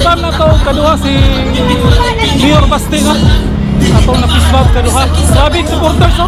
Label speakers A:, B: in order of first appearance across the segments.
A: pisbag na to kaduha si Mayor Baste no. Atong na pisbag kaduha. Grabe supporters no.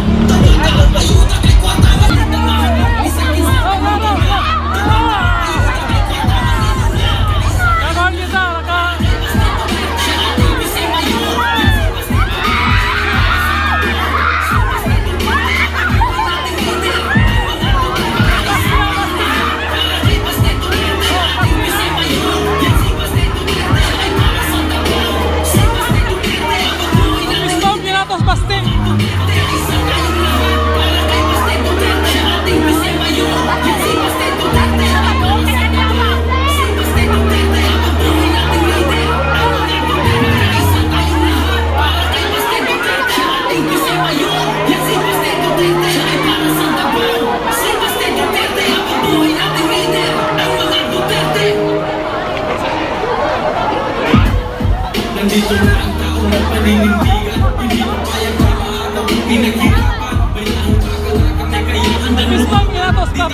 B: Nandito na ang tao ng paninindigan Hindi na kayang halaan ang pinaghirapan May nahukakalakan na kayo ang
A: Pisbag Pinatos Baste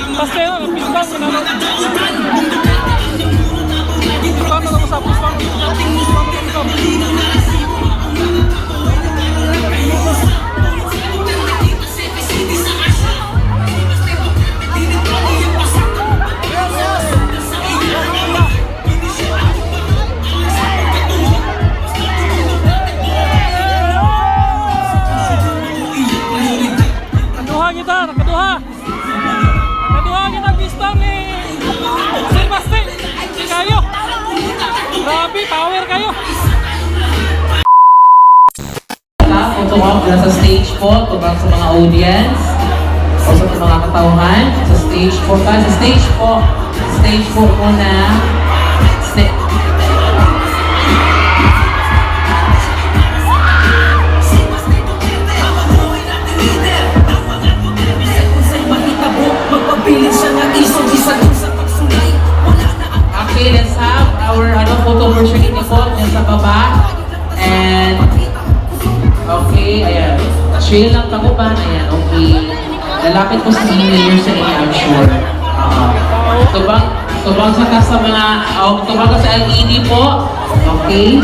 A: no. Pisbag Pinatos. Pisbag na to sa pisbag. Pisbag Pinatos. Kaduha
C: po, tubang sa mga audience, o sa mga katauhan, sa stage po ka, sa stage po, stage po muna, Sta- Lalapit po sa mga mayor sa inyo, I'm sure. Uh, tubang, tubang sa ka sa mga, oh, tubang ka sa LED po. Okay.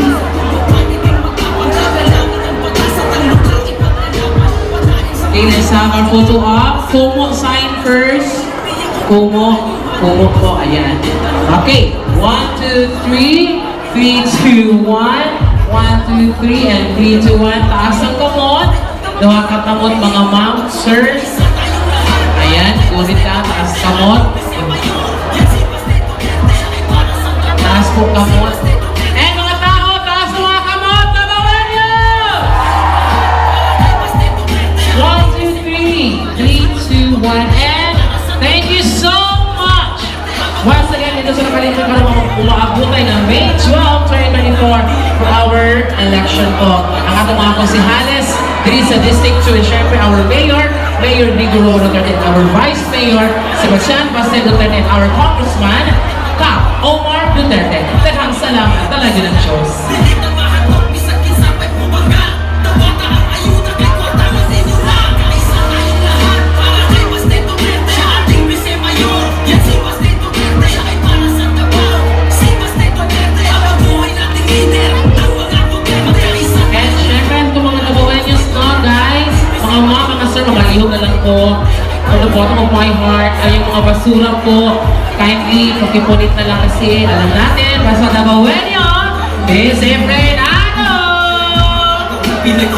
C: Okay, let's have our photo up. Kumo sign first. Kumo. Kumo po. Ayan. Okay. One, two, three. Three, two, one. One, two, three. And three, two, one. Taas ang kamot. Duha ka kamot mga ma'am, sirs. Ayan. Kulit ka. Taas kamot. Taas po kamot. Eh, mga tao, taas kamot. Tabawan niyo! One, two, and thank you so much! Once again, ito sa nakalimutan ka naman umaabutay ng May 12, 2024 for our election po. Ang atong mga konsihales, diri sa District 2, and syempre our Mayor, Mayor Niguro Duterte, and our Vice Mayor, Sebastian Baste Duterte, and our Congressman, Kap Omar Duterte. Daghang salamat talaga ng Diyos. Bottom of my heart, ay yung mga basura po, kindly, pakipunit na lang kasi, alam natin, basta Tabawenyo, eh, siyempre, ano?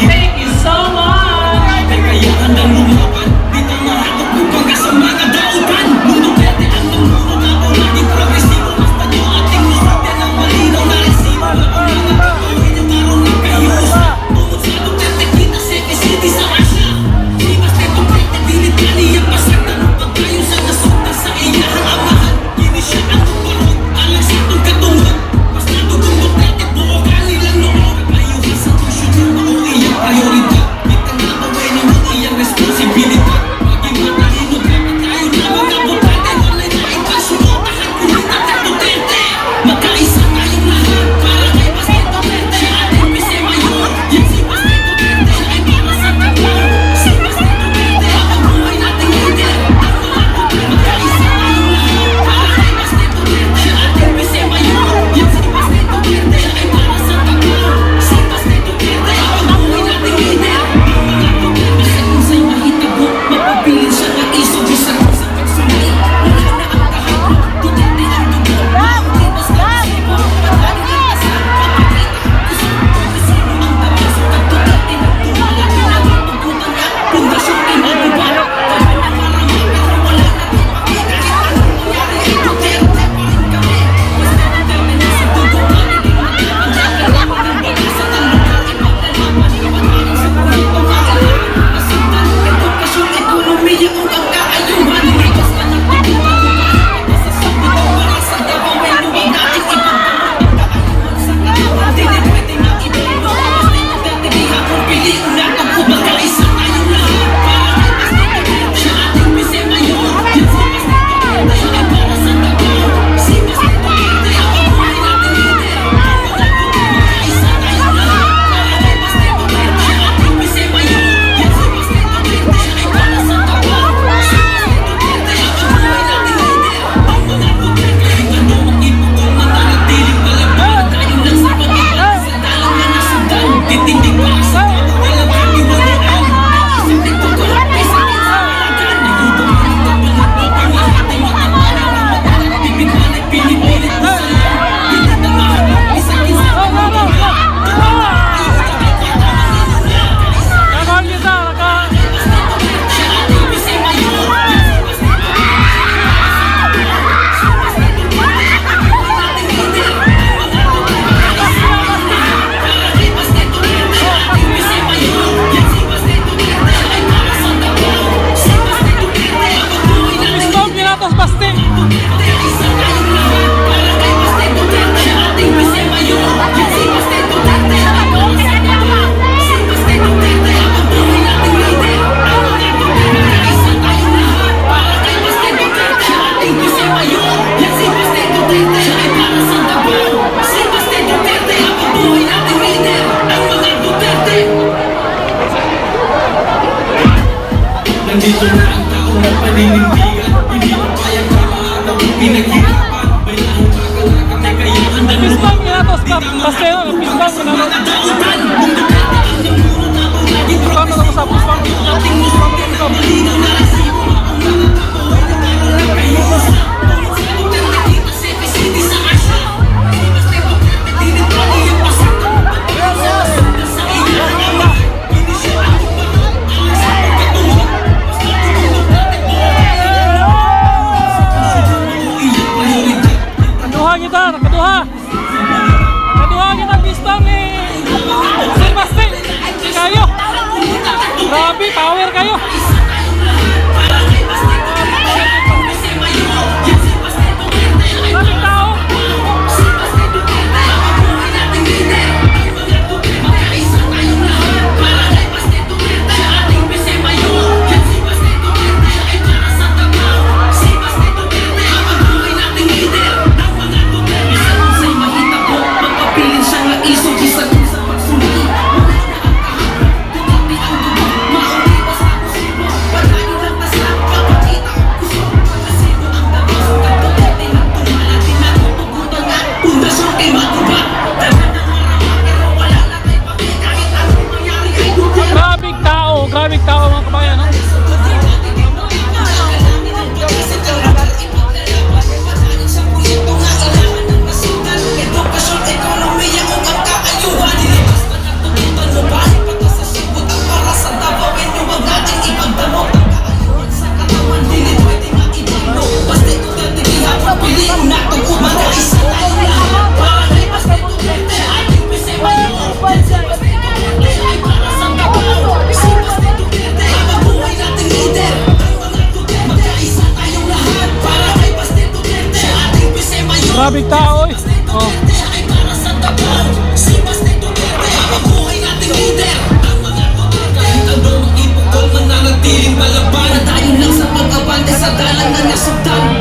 C: Thank you so much!
B: May kayaan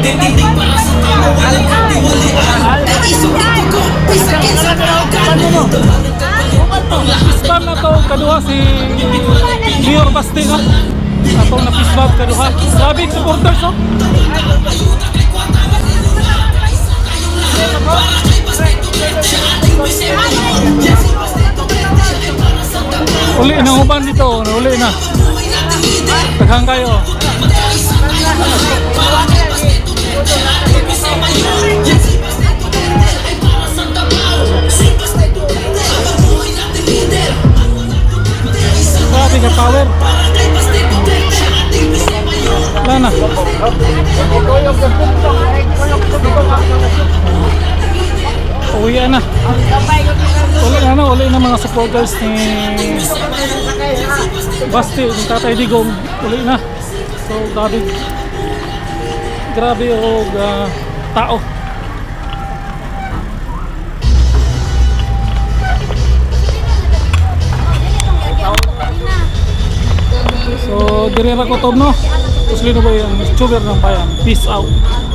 B: Tinitig para sa tama, walang katiwalian Naisip dito ko, pisakit sa kakan Dabanan ka
A: palipat na to, kaduha si Mayor Bastin Atong napisbab kaduha. Grabe, supporters ha Uli na uban dito, uli na. Taghang kayo. Oh. mga supporters ni Basti, ni Tatay Digong uli na. So grabe grabe o uh, tao. So dirira ko to no? Uslino ba yung tuber ng bayan. Peace out.